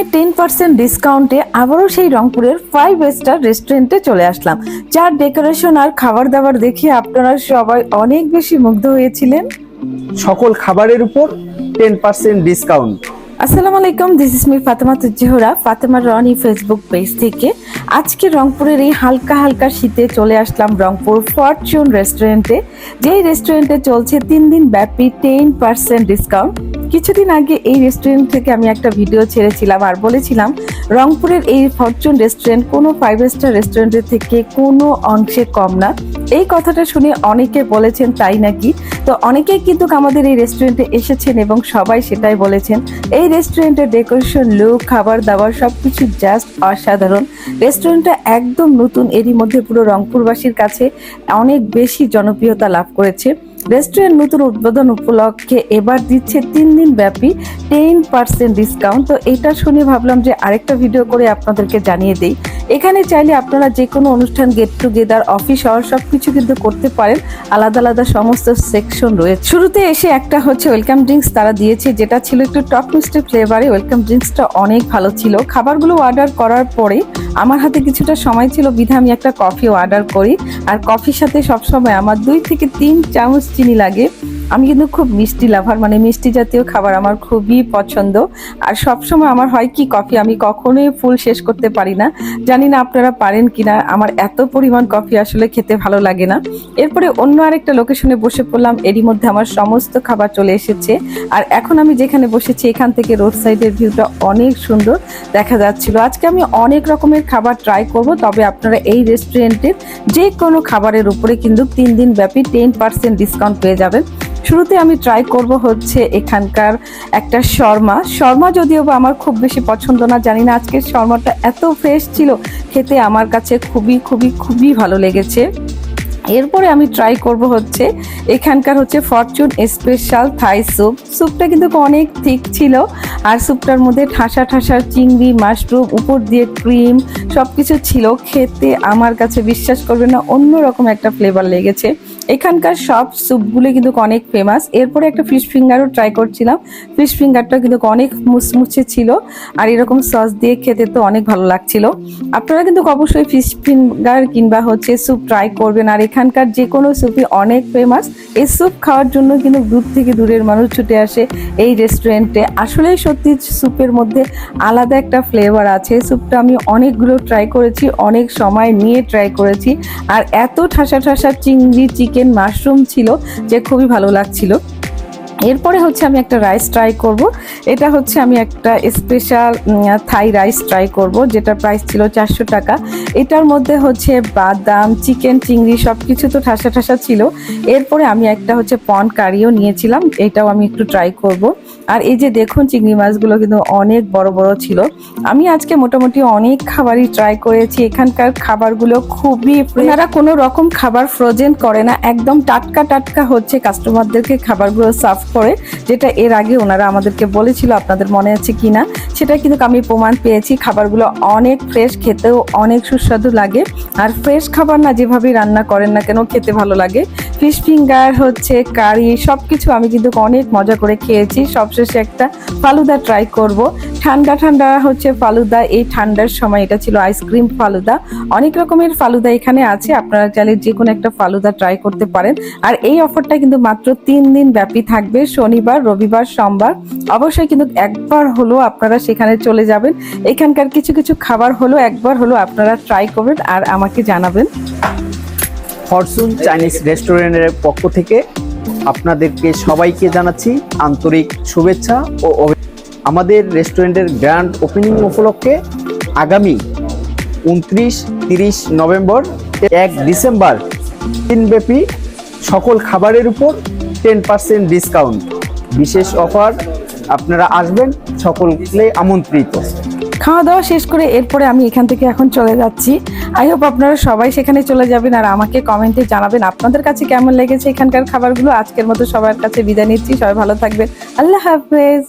দিনে ten percent ডিসকাউন্টে আবারও সেই রংপুরের ফাইভ স্টার রেস্টুরেন্টে চলে আসলাম। যার ডেকোরেশন আর খাবার দাবার দেখে আপনারা সবাই অনেক বেশি মুগ্ধ হয়েছিলেন। সকল খাবারের উপর টেন পার্সেন্ট ডিসকাউন্ট আসসালামু আলাইকুম this is me Fatema Tuzzohra Fatema Rony Facebook page থেকে। আজকে রংপুরের এই হালকা হালকা শীতে চলে আসলাম রংপুর ফরচুন রেস্টুরেন্টে যেই রেস্টুরেন্টে চলছে তিন দিন ব্যাপী টেন পার্সেন্ট ডিসকাউন্ট কিছুদিন আগে এই রেস্টুরেন্ট থেকে আমি একটা ভিডিও ছেড়েছিলাম আর বলেছিলাম, রংপুরের এই ফরচুন রেস্টুরেন্ট কোনো ফাইভ স্টার রেস্টুরেন্টের থেকে কোনো অংশে কম না। এই কথাটা শুনে অনেকে বলেছেন তাই নাকি? তো অনেকেই কিন্তু আমাদের এই রেস্টুরেন্টে এসেছেন এবং সবাই সেটাই বলেছেন। এই রেস্টুরেন্টের ডেকোরেশন লুক খাবার দাবার সব কিছু জাস্ট অসাধারণ রেস্টুরেন্টটা একদম নতুন, এরই মধ্যে পুরো রংপুরবাসীর কাছে অনেক বেশি জনপ্রিয়তা লাভ করেছে। রেস্টুরেন্ট নতুন উদ্বোধন উপলক্ষে এবার দিচ্ছে তিন দিন ব্যাপী টেন পার্সেন্ট ডিসকাউন্ট তো এটা শুনে ভাবলাম যে আরেকটা ভিডিও করে আপনাদেরকে জানিয়ে দেই। এখানে চাইলে আপনারা যে কোনো অনুষ্ঠান গেট টুগেদার অফিস হওয়ার সব কিছু কিন্তু করতে পারেন। আলাদা আলাদা সমস্ত সেকশন রয়েছে শুরুতে এসে একটা হচ্ছে ওয়েলকাম ড্রিঙ্কস তারা দিয়েছে, যেটা ছিল একটু টক মিষ্টি ফ্লেভারে ওয়েলকাম ড্রিঙ্কসটা অনেক ভালো ছিল। খাবারগুলো অর্ডার করার পরে আমার হাতে কিছুটা সময় ছিল, বিধা আমি একটা কফি অর্ডার করি। আর কফির সাথে সবসময় আমার দুই থেকে তিন চামচ চিনি লাগে। আমি কিন্তু খুব মিষ্টি লাভার মানে মিষ্টি জাতীয় খাবার আমার খুবই পছন্দ। আর সবসময় আমার হয় কি, কফি? আমি কখনোই ফুল শেষ করতে পারি না। জানি না আপনারা পারেন কিনা, আমার এত পরিমাণ কফি আসলে খেতে ভালো লাগে না। এরপরে অন্য আরেকটা লোকেশনে বসে পড়লাম, এরই মধ্যে আমার সমস্ত খাবার চলে এসেছে। আর এখন আমি যেখানে বসেছি, এখান থেকে রোড সাইডের ভিউটা অনেক সুন্দর দেখা যাচ্ছিল। আজকে আমি অনেক রকমের খাবার ট্রাই করব, তবে আপনারা এই রেস্টুরেন্টের যে কোনো খাবারের উপরে কিন্তু তিন দিন ব্যাপী টেন পার্সেন্ট ডিসকাউন্ট পেয়ে যাবেন। শুরুতে আমি ট্রাই করব হচ্ছে এখানকার একটা শর্মা। শর্মা যদিও বা আমার খুব বেশি পছন্দ না, জানি না আজকের শর্মাটা এত ফ্রেশ ছিল, খেতে আমার কাছে খুবই খুবই খুবই ভালো লেগেছে। এরপরে আমি ট্রাই করব হচ্ছে এখানকার হচ্ছে ফরচুন স্পেশাল থাই স্যুপ স্যুপটা কিন্তু অনেক থিক ছিল, আর স্যুপটার মধ্যে ঠাসা ঠাসা চিংড়ি মাশরুম উপর দিয়ে ক্রিম সব কিছু ছিল। খেতে আমার কাছে বিশ্বাস করবে না, অন্যরকম একটা ফ্লেভার লেগেছে। এখানকার সব স্যুপগুলো কিন্তু অনেক ফেমাস এরপরে একটা ফিশ ফিঙ্গারও ট্রাই করছিলাম। ফিশ ফিঙ্গারটা কিন্তু অনেক মুচমুচে ছিল আর এরকম সস দিয়ে খেতে তো অনেক ভালো লাগছিল। আপনারা কিন্তু অবশ্যই ফিশ ফিঙ্গার কিংবা হচ্ছে স্যুপ ট্রাই করবেন। আর এখানকার যে কোনো স্যুপই অনেক ফেমাস এই স্যুপ খাওয়ার জন্য কিন্তু দূর থেকে দূরের মানুষ ছুটে আসে এই রেস্টুরেন্টে আসলেই সত্যি স্যুপের মধ্যে আলাদা একটা ফ্লেভার আছে। স্যুপটা আমি অনেকগুলো ট্রাই করেছি, অনেক সময় নিয়ে ট্রাই করেছি। আর এত ঠাসা ঠাসা চিংড়ি চিকেন মাশরুম ছিল যে খুবই ভালো লাগছিল। এরপরে হচ্ছে আমি একটা রাইস ট্রাই করব। এটা হচ্ছে আমি একটা স্পেশাল থাই রাইস ট্রাই করব, যেটার প্রাইস ছিল চারশো টাকা। এটার মধ্যে হচ্ছে বাদাম চিকেন চিংড়ি সব কিছু তো ঠাসা ঠাসা ছিল। এরপরে আমি একটা হচ্ছে পন কারিও নিয়েছিলাম, এটাও আমি একটু ট্রাই করব। আর এই যে দেখুন চিংড়ি মাছগুলো কিন্তু অনেক বড় বড় ছিল। আমি আজকে মোটামুটি অনেক খাবারই ট্রাই করেছি, এখানকার খাবারগুলো খুবই ওনারা কোনো রকম খাবার ফ্রোজেন করে না, একদম টাটকা টাটকা হচ্ছে কাস্টমারদেরকে খাবারগুলো সার্ভ করে যেটা এর আগে ওনারা আমাদেরকে বলেছিল আপনাদের মনে আছে কি না সেটা কিন্তু আমি প্রমাণ পেয়েছি। খাবারগুলো অনেক ফ্রেশ খেতেও অনেক সুস্বাদু লাগে। আর ফ্রেশ খাবার না যেভাবেই রান্না করেন না কেন, খেতে ভালো লাগে। ফিশ ফিঙ্গার হচ্ছে, কারি সব কিছু আমি কিন্তু অনেক মজা করে খেয়েছি। সবশেষে একটা ফালুদা ট্রাই করব। ঠান্ডা ঠান্ডা হচ্ছে ফালুদা। এই ঠান্ডার সময় এটা ছিল আইসক্রিম ফালুদা। অনেক রকমের ফালুদা এখানে আছে, আপনারা চাইলে যে কোনো একটা ফালুদা ট্রাই করতে পারেন। আর এই অফারটা কিন্তু মাত্র তিন দিন ব্যাপী থাকবে, শনিবার, রবিবার, সোমবার। অবশ্যই কিন্তু একবার হলো আপনারা সেখানে চলে যাবেন। এখানকার কিছু কিছু খাবার হলো একবার হলো আপনারা ট্রাই করবেন আর আমাকে জানাবেন। ফরচুন চাইনিজ রেস্টুরেন্টের পক্ষ থেকে আপনাদেরকে সবাইকে জানাচ্ছি আন্তরিক শুভেচ্ছা ও আমাদের রেস্টুরেন্টের গ্র্যান্ড ওপেনিং উপলক্ষে আগামী উনত্রিশ, তিরিশ নভেম্বর, এক ডিসেম্বর দিনব্যাপী সকল খাবারের উপর টেন পার্সেন্ট ডিসকাউন্ট। বিশেষ অফার আপনারা আসবেন, সকলকে আমন্ত্রিত। খাওয়া দাওয়া শেষ করে এরপরে আমি এখান থেকে এখন চলে যাচ্ছি। আই হোপ আপনারা সবাই সেখানে চলে যাবেন আর আমাকে কমেন্টে জানাবেন আপনাদের কাছে কেমন লেগেছে এখানকার খাবারগুলো। আজকের মতো সবার কাছে বিদায় নিচ্ছি। সবাই ভালো থাকবেন। আল্লাহ হাফেজ।